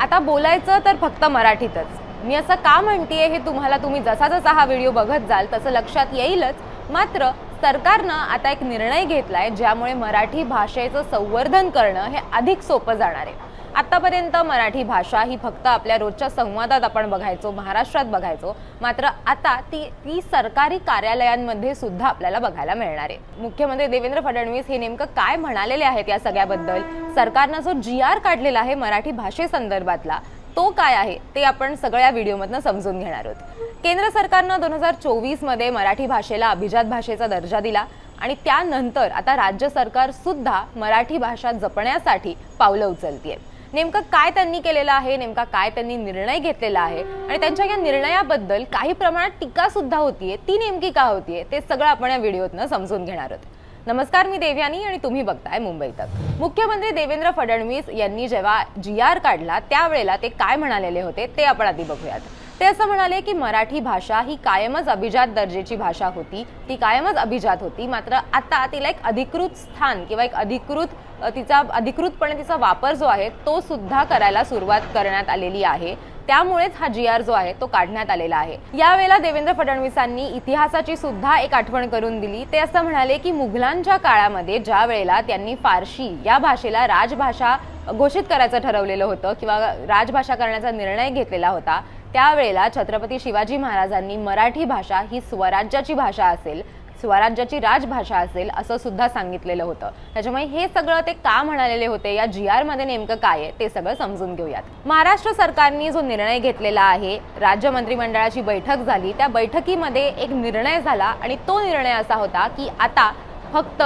आता बोलायचं तर फक्त मराठीतच. मी असं का म्हणतेय हे तुम्हाला तुम्ही जसा जसा हा व्हिडिओ बघत जाल तसं लक्षात येईलच. मात्र सरकारनं आता एक निर्णय घेतलाय ज्यामुळे मराठी भाषेचं संवर्धन करणं हे अधिक सोपं जाणार आहे. आतापर्यंत मराठी भाषा ही फक्त आपल्या रोजच्या संवादात आपण बघायचो महाराष्ट्रात बघायचो. मात्र आता ती ती सरकारी कार्यालयांमध्ये सुद्धा आपल्याला बघायला मिळणार आहे. मुख्यमंत्री देवेंद्र फडणवीस हे नेमकं काय म्हणालेले आहेत या सगळ्याबद्दल? सरकारनं जो जी आर काढलेला आहे मराठी भाषेसंदर्भातला तो काय आहे? ते आपण सगळ्या व्हिडिओमधनं समजून घेणार आहोत. केंद्र सरकारनं दोन हजार चोवीसमध्ये मराठी भाषेला अभिजात भाषेचा दर्जा दिला आणि त्यानंतर आता राज्य सरकार सुद्धा मराठी भाषा जपण्यासाठी पावलं उचलतीये. नेमकं काय त्यांनी केलेलं आहे नेमका काय त्यांनी निर्णय घेतलेला आहे आणि त्यांच्या या निर्णयाबद्दल काही प्रमाणात टीका सुद्धा होतीये. ती नेमकी का होतीये ते सगळं आपण या व्हिडिओतनं समजून घेणार आहोत. नमस्कार मी देवयानी आणि तुम्ही बघताय मुंबई तक. मुख्यमंत्री देवेंद्र फडणवीस यांनी जेव्हा जी आर काढला त्यावेळेला ते काय म्हणालेले होते ते आपण आधी बघूयात. ते असं म्हणाले की मराठी भाषा ही कायमच अभिजात दर्जेची भाषा होती. ती कायमच अभिजात होती. मात्र आता तिला एक अधिकृत स्थान किंवा एक अधिकृत तिचा अधिकृतपणे तिचा वापर जो आहे तो सुद्धा करायला सुरुवात करण्यात आलेली आहे. त्यामुळेच हा जी आर जो आहे तो काढण्यात आलेला आहे. यावेळेला देवेंद्र फडणवीसांनी इतिहासाची सुद्धा एक आठवण करून दिली. ते असं म्हणाले की मुघलांच्या काळामध्ये ज्या वेळेला त्यांनी फारशी या भाषेला राजभाषा घोषित करायचं ठरवलेलं होतं किंवा राजभाषा करण्याचा निर्णय घेतलेला होता त्यावेळेला छत्रपती शिवाजी महाराजांनी मराठी भाषा ही स्वराज्याची भाषा असेल स्वराज्याची राजभाषा असेल असं सुद्धा सांगितलेलं होतं. त्याच्यामुळे हे सगळं ते का म्हणालेले होते या जी आरमध्ये नेमकं काय आहे ते सगळं समजून घेऊयात. महाराष्ट्र सरकारने जो निर्णय घेतलेला आहे राज्य मंत्रिमंडळाची बैठक झाली त्या बैठकीमध्ये एक निर्णय झाला आणि तो निर्णय असा होता की आता फक्त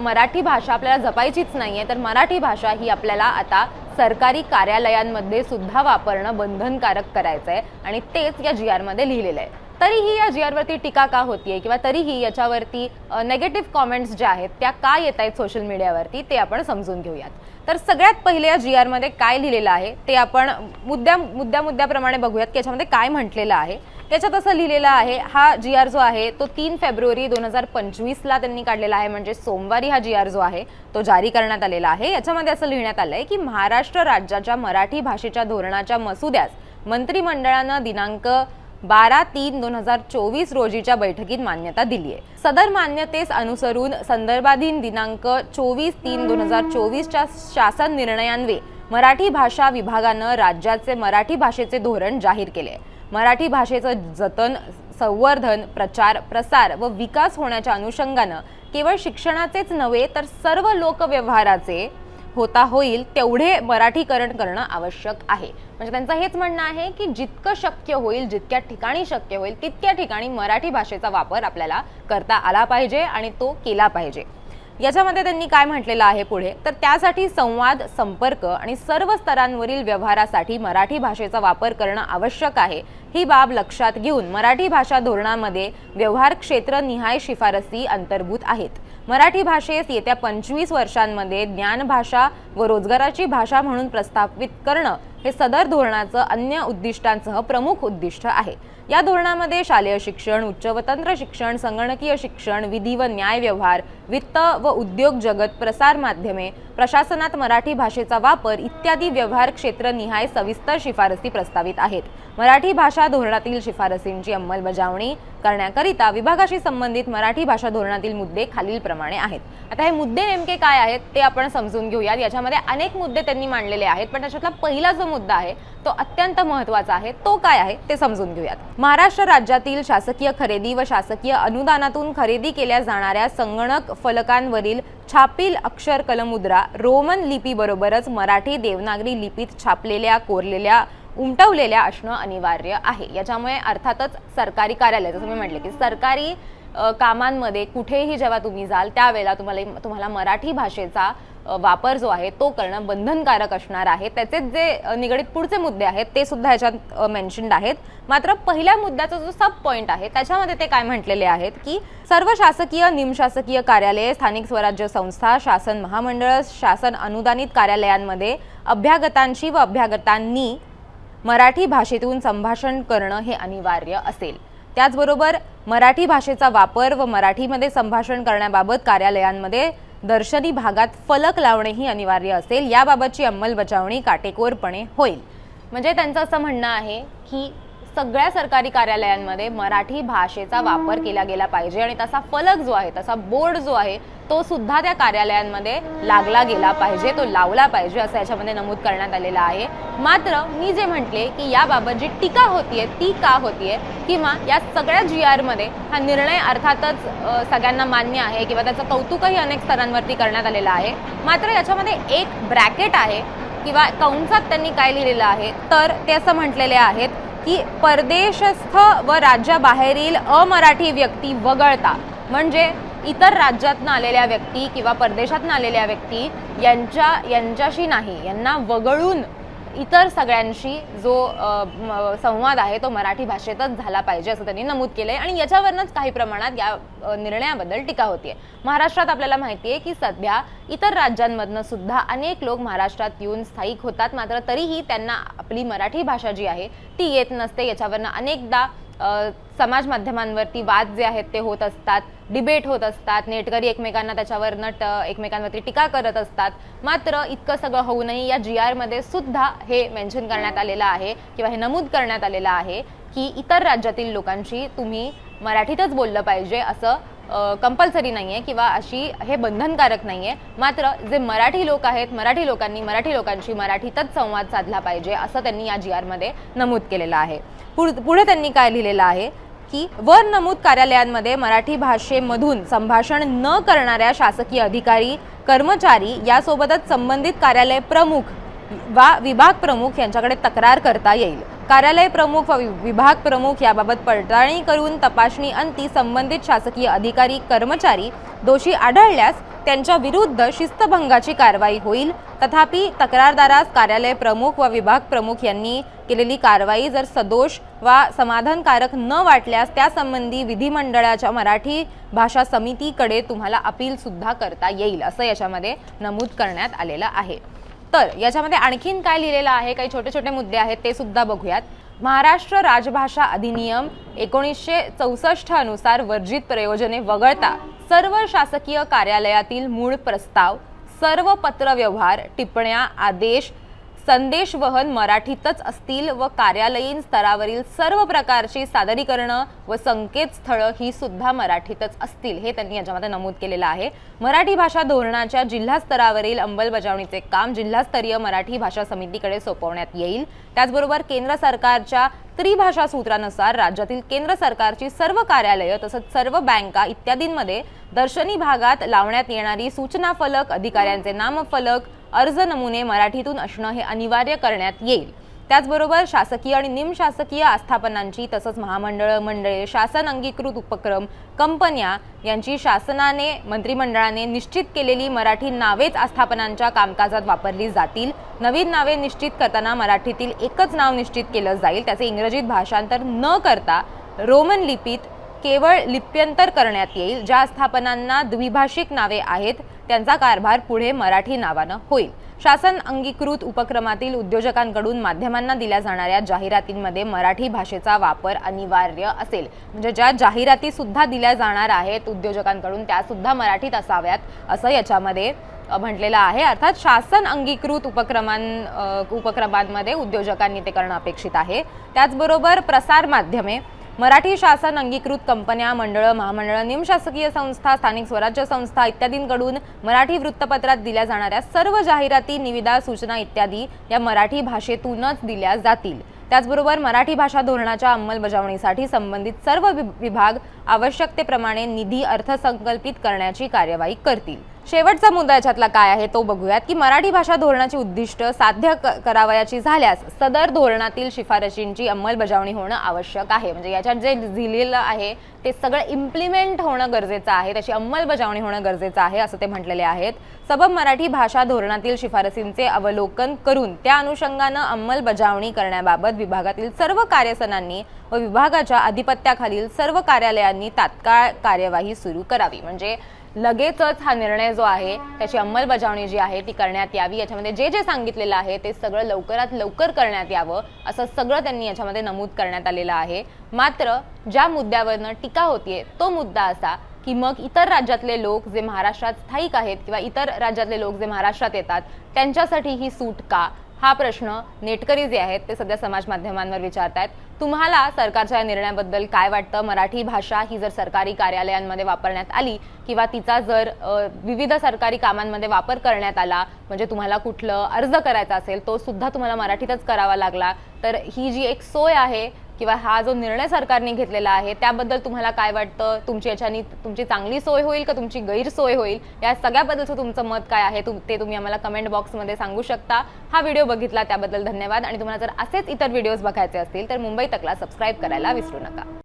मराठी भाषा आपल्याला जपायचीच नाही आहे तर मराठी भाषा ही आपल्याला आता सरकारी कार्यालयांमध्ये सुद्धा वापरणं बंधनकारक करायचं आहे आणि तेच या जी आरमध्ये लिहिलेलं आहे. तरीही या जी आरवरती टीका का होतीये किंवा तरीही याच्यावरती नेगेटिव्ह कॉमेंट्स ज्या आहेत त्या का येत आहेत सोशल मीडियावरती ते आपण समजून घेऊयात. तर सगळ्यात पहिले या जी आरमध्ये काय लिहिलेलं आहे ते आपण मुद्द्या मुद्द्या मुद्द्याप्रमाणे बघूयात की याच्यामध्ये काय म्हटलेलं आहे. त्याच्यात असं लिहिलेलं आहे हा जी आर जो आहे तो तीन फेब्रुवारी दोन हजार पंचवीसला त्यांनी काढलेला आहे. म्हणजे सोमवारी हा जी आर जो आहे तो जारी करण्यात आलेला आहे. याच्यामध्ये असं लिहिण्यात आलंय की महाराष्ट्र राज्याच्या मराठी भाषेच्या धोरणाच्या मसुद्यास मंत्रिमंडळानं दिनांक बारा तीन दोन हजार चोवीस रोजीच्या बैठकीत मान्यता दिली आहे. सदर मान्यतेस अनुसरून संदर्भाधीन दिनांक चोवीस तीन दोन हजार चोवीसच्या शासन निर्णयान्वे मराठी भाषा विभागानं राज्याचे मराठी भाषेचे धोरण जाहीर केले आहे. मराठी भाषेचं जतन संवर्धन प्रचार प्रसार व विकास होण्याच्या अनुषंगानं केवळ शिक्षणाचेच नव्हे तर सर्व लोकव्यवहाराचे होता होईल तेवढे मराठीकरण करणं आवश्यक आहे. म्हणजे त्यांचं हेच म्हणणं आहे की जितकं शक्य होईल जितक्या ठिकाणी शक्य होईल तितक्या ठिकाणी मराठी भाषेचा वापर आपल्याला करता आला पाहिजे आणि तो केला पाहिजे. याच्यामध्ये त्यांनी काय म्हटलेलं आहे पुढे? तर त्यासाठी संवाद संपर्क आणि सर्व स्तरांवरील व्यवहारासाठी मराठी भाषेचा वापर करणं आवश्यक आहे. ही बाब लक्षात घेऊन मराठी भाषा धोरणामध्ये व्यवहार क्षेत्र निहाय शिफारसी अंतर्भूत आहेत. मराठी भाषेस येत्या पंचवीस वर्षांमध्ये ज्ञानभाषा व रोजगाराची भाषा म्हणून प्रस्थापित करणं हे सदर धोरणाचं अन्य उद्दिष्टांसह प्रमुख उद्दिष्ट आहे. या धोरणामध्ये शालेय शिक्षण उच्च व तंत्र शिक्षण संगणकीय शिक्षण विधी व न्याय व्यवहार वित्त व उद्योग जगत प्रसार माध्यमे प्रशासनात मराठी भाषेचा वापर इत्यादी व्यवहार क्षेत्र निहाय सविस्तर शिफारसी प्रस्तावित आहेत. मराठी भाषा धोरणातील शिफारसींची अंमलबजावणी करण्याकरिता विभागाशी संबंधित मराठी भाषा धोरणातील मुद्दे खालीलप्रमाणे आहेत. आता हे मुद्दे नेमके काय आहेत ते आपण समजून घेऊयात. याच्यामध्ये अनेक मुद्दे त्यांनी मांडलेले आहेत पण त्याच्यातला पहिला जो मुद्दा आहे तो अत्यंत महत्त्वाचा आहे. तो काय आहे ते समजून घेऊयात. महाराष्ट्र राज्यातील शासकीय खरेदी व शासकीय अनुदानातून खरेदी केल्या जाणाऱ्या संगणक फलकांवरील छापील अक्षर कलमुद्रा रोमन लिपी बरोबरच मराठी देवनागरी लिपीत छापलेल्या कोरलेल्या उमटवलेल्या असणं अनिवार्य आहे. याच्यामुळे अर्थातच सरकारी कार्यालय जसं मी म्हटले की सरकारी कामांमध्ये कुठेही जेव्हा तुम्ही जाल त्यावेळेला तुम्हाला तुम्हाला मराठी भाषेचा वापर जो आहे तो करणं बंधनकारक असणार आहे. त्याचे जे निगडीत पुढचे मुद्दे आहेत ते सुद्धा ह्याच्यात मेन्शन्ड आहेत. मात्र पहिल्या मुद्द्याचा जो सब पॉईंट आहे त्याच्यामध्ये ते काय म्हटलेले आहेत की सर्व शासकीय निमशासकीय कार्यालये स्थानिक स्वराज्य संस्था शासन महामंडळ शासन अनुदानित कार्यालयांमध्ये अभ्यागतांशी व अभ्यागतांनी मराठी भाषेतून संभाषण करणं हे अनिवार्य असेल. त्याचबरोबर मराठी भाषेचा वापर व मराठीमध्ये संभाषण करण्याबाबत कार्यालयांमध्ये दर्शनी भागात फलक लावणेही अनिवार्य असेल. याबाबतची अंमलबजावणी काटेकोरपणे होईल. म्हणजे त्यांचं असं म्हणणं आहे की सगळ्या सरकारी कार्यालयांमध्ये मराठी भाषेचा वापर केला गेला पाहिजे आणि तसा फलक जो आहे तसा बोर्ड जो आहे तो सुद्धा त्या कार्यालयांमध्ये लागला गेला पाहिजे तो लावला पाहिजे असं याच्यामध्ये नमूद करण्यात आलेलं आहे. मात्र मी जे म्हटले की याबाबत जी टीका होतीये ती का होतीये किंवा या सगळ्या जी आरमध्ये हा निर्णय अर्थातच सगळ्यांना मान्य आहे किंवा त्याचं कौतुकही अनेक स्तरांवरती करण्यात आलेलं आहे. मात्र याच्यामध्ये एक ब्रॅकेट आहे किंवा कंसात त्यांनी काय लिहिलेलं आहे तर ते असं म्हटलेले आहेत की परदेशस्थ व राज्याबाहेरील अमराठी व्यक्ती वगळता म्हणजे इतर राज्यातनं आलेल्या व्यक्ती किंवा परदेशातनं आलेल्या व्यक्ती यांच्या यांच्याशी नाही यांना वगळून इतर सगळ्यांशी जो म, संवाद आहे तो मराठी भाषेतच झाला पाहिजे असं त्यांनी नमूद केलं आहे आणि याच्यावरनंच काही प्रमाणात या निर्णयाबद्दल टीका होतीये. महाराष्ट्रात आपल्याला माहिती आहे की सध्या इतर राज्यांमधनं सुद्धा अनेक लोक महाराष्ट्रात येऊन स्थायिक होतात. मात्र तरीही त्यांना आपली मराठी भाषा जी आहे ती येत नसते. याच्यावरनं अनेकदा समाज माध्यमांवरती वाद जे आहेत ते होत असतात डिबेट होत असतात नेटकरी एकमेकांना त्याच्यावर नट एकमेकांवरती टीका करत असतात. मात्र इतकं सगळं होऊनही या जी आरमध्ये सुद्धा हे मेन्शन करण्यात आलेलं आहे किंवा हे नमूद करण्यात आलेलं आहे की इतर राज्यातील लोकांशी तुम्ही मराठीतच बोललं पाहिजे असं कंपल्सरी नाही आहे किंवा अशी हे बंधनकारक नाही आहे मात्र जे मराठी लोक आहेत मराठी लोकांनी मराठी लोकांशी मराठीतच संवाद साधला पाहिजे असं त्यांनी या जी आरमध्ये नमूद केलेलं आहे. पुढ- पुढे त्यांनी काय लिहिलेलं आहे? की वर नमूद कार्यालयांमध्ये मराठी भाषेमधून संभाषण न करणाऱ्या शासकीय अधिकारी कर्मचारी यासोबतच संबंधित कार्यालय प्रमुख वा विभाग प्रमुख यांच्याकडे तक्रार करता येईल. कार्यालय प्रमुख व विभाग प्रमुख याबाबत पडताळणी करून तपासणी अंती संबंधित शासकीय अधिकारी कर्मचारी दोषी आढळल्यास त्यांच्या विरुद्ध शिस्तभंगाची कारवाई होईल. तथापि तक्रारदारास कार्यालय प्रमुख व विभाग प्रमुख यांनी केलेली कारवाई जर सदोष वा समाधानकारक न वाटल्यास त्यासंबंधी विधिमंडळाच्या मराठी भाषा समितीकडे तुम्हाला अपील सुद्धा करता येईल असं याच्यामध्ये नमूद करण्यात आलेलं आहे. तर याच्यामध्ये आणखीन काय लिहिलेलं आहे? काही छोटे छोटे मुद्दे आहेत ते सुद्धा बघूयात. महाराष्ट्र राजभाषा अधिनियम एकोणीसशे चौसष्ट अनुसार वर्जित प्रयोजने वगळता सर्व शासकीय कार्यालयातील मूळ प्रस्ताव सर्व पत्रव्यवहार टिप्पण्या आदेश संदेशवहन मराठीतच असतील व कार्यालयीन स्तरावरील सर्व प्रकारची सादरीकरणं व संकेतस्थळं ही सुद्धा मराठीतच असतील हे त्यांनी याच्यामध्ये नमूद केलेलं आहे. मराठी भाषा धोरणाच्या जिल्हा स्तरावरील अंमलबजावणीचे काम जिल्हास्तरीय मराठी भाषा समितीकडे सोपवण्यात येईल. त्याचबरोबर केंद्र सरकारच्या त्रिभाषा सूत्रानुसार राज्यातील केंद्र सरकारची सर्व कार्यालयं तसंच सर्व बँका इत्यादींमध्ये दर्शनी भागात लावण्यात येणारी सूचना फलक अधिकाऱ्यांचे नामफलक अर्ज नमुने मराठीतून असणं हे अनिवार्य करण्यात येईल. त्याचबरोबर शासकीय आणि निमशासकीय आस्थापनांची तसंच महामंडळ मंडळे शासन अंगीकृत उपक्रम कंपन्या यांची शासनाने मंत्रिमंडळाने निश्चित केलेली मराठी नावेच आस्थापनांच्या कामकाजात वापरली जातील. नवीन नावे निश्चित करताना मराठीतील एकच नाव निश्चित केलं जाईल. त्याचे इंग्रजीत भाषांतर न करता रोमन लिपीत केवळ लिप्यंतर करण्यात येईल. ज्या स्थापनांना द्विभाषिक नावे आहेत त्यांचा कारभार पुढे मराठी नावानं होईल. शासन अंगीकृत उपक्रमातील उद्योजकांकडून माध्यमांना दिल्या जाणाऱ्या जाहिरातींमध्ये मराठी भाषेचा वापर अनिवार्य असेल. म्हणजे ज्या जाहिराती सुद्धा दिल्या जाणार आहेत उद्योजकांकडून त्या सुद्धा मराठीत असाव्यात असं याच्यामध्ये म्हटलेलं आहे. अर्थात शासन अंगीकृत उपक्रमां उपक्रमांमध्ये उद्योजकांनी ते करणं अपेक्षित आहे. त्याचबरोबर प्रसार माध्यमे मराठी शासन अंगीकृत कंपन्या मंडळं महामंडळं निमशासकीय संस्था स्थानिक स्वराज्य संस्था इत्यादींकडून मराठी वृत्तपत्रात दिल्या जाणाऱ्या सर्व जाहिराती निविदा सूचना इत्यादी या मराठी भाषेतूनच दिल्या जातील. त्याचबरोबर मराठी भाषा धोरणाच्या अंमलबजावणीसाठी संबंधित सर्व वि- विभाग आवश्यकतेप्रमाणे निधी अर्थसंकल्पित करण्याची कार्यवाही करतील. शेवटचा मुद्दा याच्यातला काय आहे तो बघूयात की मराठी भाषा धोरणाची उद्दिष्ट साध्य क- करावयाची झाल्यास सदर धोरणातील शिफारशींची अंमलबजावणी होणं आवश्यक आहे. म्हणजे याच्यात जे लिहिलेलं आहे ते सगळं इम्प्लिमेंट होणं गरजेचं आहे त्याची अंमलबजावणी होणं गरजेचं आहे असं ते म्हटलेले आहेत. सबब मराठी भाषा धोरणातील शिफारसींचे अवलोकन करून त्या अनुषंगानं अंमलबजावणी करण्याबाबत विभागातील सर्व कार्यसनांनी व विभागाच्या अधिपत्याखालील सर्व कार्यालयांनी तात्काळ कार्यवाही सुरू करावी. म्हणजे लगेचच हा निर्णय जो आहे त्याची अंमलबजावणी जी आहे ती करण्यात यावी. याच्यामध्ये जे जे सांगितलेलं आहे ते सगळं लवकरात लवकर करण्यात यावं असं सगळं त्यांनी याच्यामध्ये नमूद करण्यात आलेलं आहे. मात्र ज्या मुद्द्यावरनं टीका होतीये तो मुद्दा असा की मग इतर राज्यातले लोक जे महाराष्ट्रात स्थायिक आहेत किंवा इतर राज्यातले लोक जे महाराष्ट्रात येतात त्यांच्यासाठी ही सूट का? हा प्रश्न नेटकरी जे आहेत ते सध्या समाज माध्यमांवर आहेत तुम्हाला सरकारच्या या निर्णयाबद्दल काय वाटतं? मराठी भाषा ही जर सरकारी कार्यालयांमध्ये वापरण्यात आली किंवा तिचा जर विविध सरकारी कामांमध्ये वापर करण्यात आला म्हणजे तुम्हाला कुठलं अर्ज करायचा असेल तो सुद्धा तुम्हाला मराठीतच करावा लागला तर ही जी एक सोय आहे किंवा हा जो निर्णय सरकारने घेतलेला आहे त्याबद्दल तुम्हाला काय वाटतं? तुमची याच्यानी तुमची चांगली सोय होईल का तुमची गैरसोय होईल? या सगळ्याबद्दलचं तुमचं मत काय आहे? तुम- ते तुम्ही आम्हाला कमेंट बॉक्समध्ये सांगू शकता. हा व्हिडिओ बघितला त्याबद्दल धन्यवाद. आणि तुम्हाला जर असेच इतर व्हिडिओज बघायचे असतील तर मुंबई तकला सबस्क्राईब करायला विसरू नका.